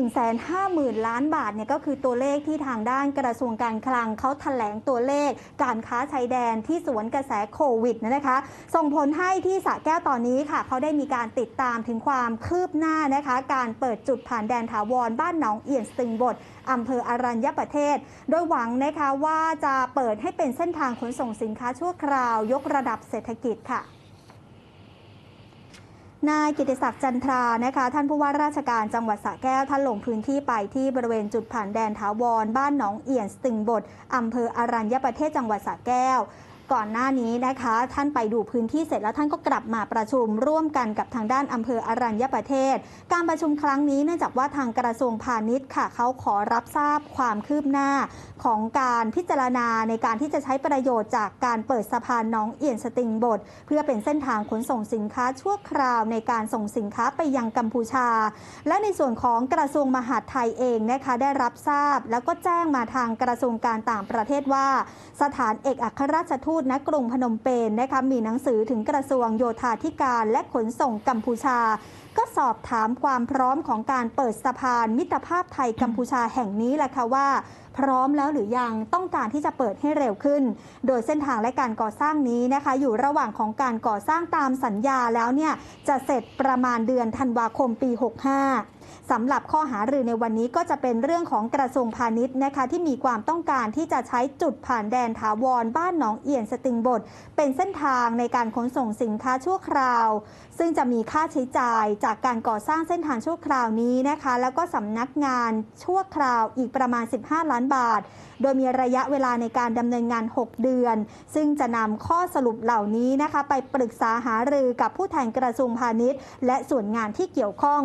150,000 ล้านบาทเนี่ยก็คือตัวเลขที่ทางด้านกระทรวงการคลังเขาแถลงตัวเลขการค้าชายแดนที่สวนกระแสโควิดนะคะ ส่งผลให้ที่สะแก้วตอนนี้ค่ะเขาได้มีการติดตามถึงความคืบหน้านะคะ การเปิดจุดผ่านแดนถาวรบ้านหนองเอี่ยนสตึงบดอำเภออารัญญประเทศ โดยหวังนะคะว่าจะเปิดให้เป็นเส้นทางขนส่งสินค้าชั่วคราว ยกระดับเศรษฐกิจค่ะ นายกิติศักดิ์จันทรานะคะ ท่านผู้ว่าราชการจังหวัดสระแก้วท่านลงพื้นที่ไปที่บริเวณจุดผ่านแดนถาวร บ้านหนองเอี่ยนสตึงบดอำเภออรัญญประเทศจังหวัดสระแก้ว ก่อนหน้านี้นะคะ ท่านไปดูพื้นที่เสร็จแล้วท่านก็กลับมาประชุมร่วมกันกับทางด้านอำเภออารัญญประเทศ การประชุมครั้งนี้เนื่องจากว่าทางกระทรวงพาณิชย์ค่ะเขาขอรับทราบความคืบหน้าของการพิจารณาในการที่จะใช้ประโยชน์จากการเปิดสะพานน้องเอี่ยนสติงบดเพื่อเป็นเส้นทางขนส่งสินค้าชั่วคราวในการส่งสินค้าไปยังกัมพูชา และในส่วนของกระทรวงมหาดไทยเองนะคะได้รับทราบ แล้วก็แจ้งมาทางกระทรวงการต่างประเทศว่า สถานเอกอัครราชทูตณกรุงพนมเปญนะคะมีหนังสือถึงกระทรวงโยธาธิการและขนส่งกัมพูชา ก็สอบถามความพร้อมของการเปิดสะพานมิตรภาพไทยกัมพูชาแห่งนี้แหละค่ะว่า พร้อมแล้วหรือยังต้องการที่จะเปิดให้เร็วขึ้น โดยเส้นทางและการก่อสร้างนี้นะคะ อยู่ระหว่างของการก่อสร้างตามสัญญาแล้วเนี่ยจะเสร็จประมาณเดือนธันวาคมปี 65 สำหรับข้อหารือในวันนี้ก็จะเป็นเรื่องของกระทรวงพาณิชย์นะคะที่มีความต้องการที่จะใช้จุดผ่านแดนถาวรบ้านหนองเอี่ยนสติงบดเป็นเส้นทางในการขนส่งสินค้าชั่วคราว ซึ่งจะมีค่าใช้จ่ายจากการก่อสร้างเส้นทางชั่วคราวนี้นะคะ แล้วก็สำนักงานชั่วคราวอีกประมาณ 15 ล้านบาท โดยมีระยะเวลาในการดำเนินงาน 6 เดือน ซึ่งจะนำข้อสรุปเหล่านี้นะคะ ไปปรึกษาหารือกับผู้แทนกระทรวงพาณิชย์ และส่วนงานที่เกี่ยวข้อง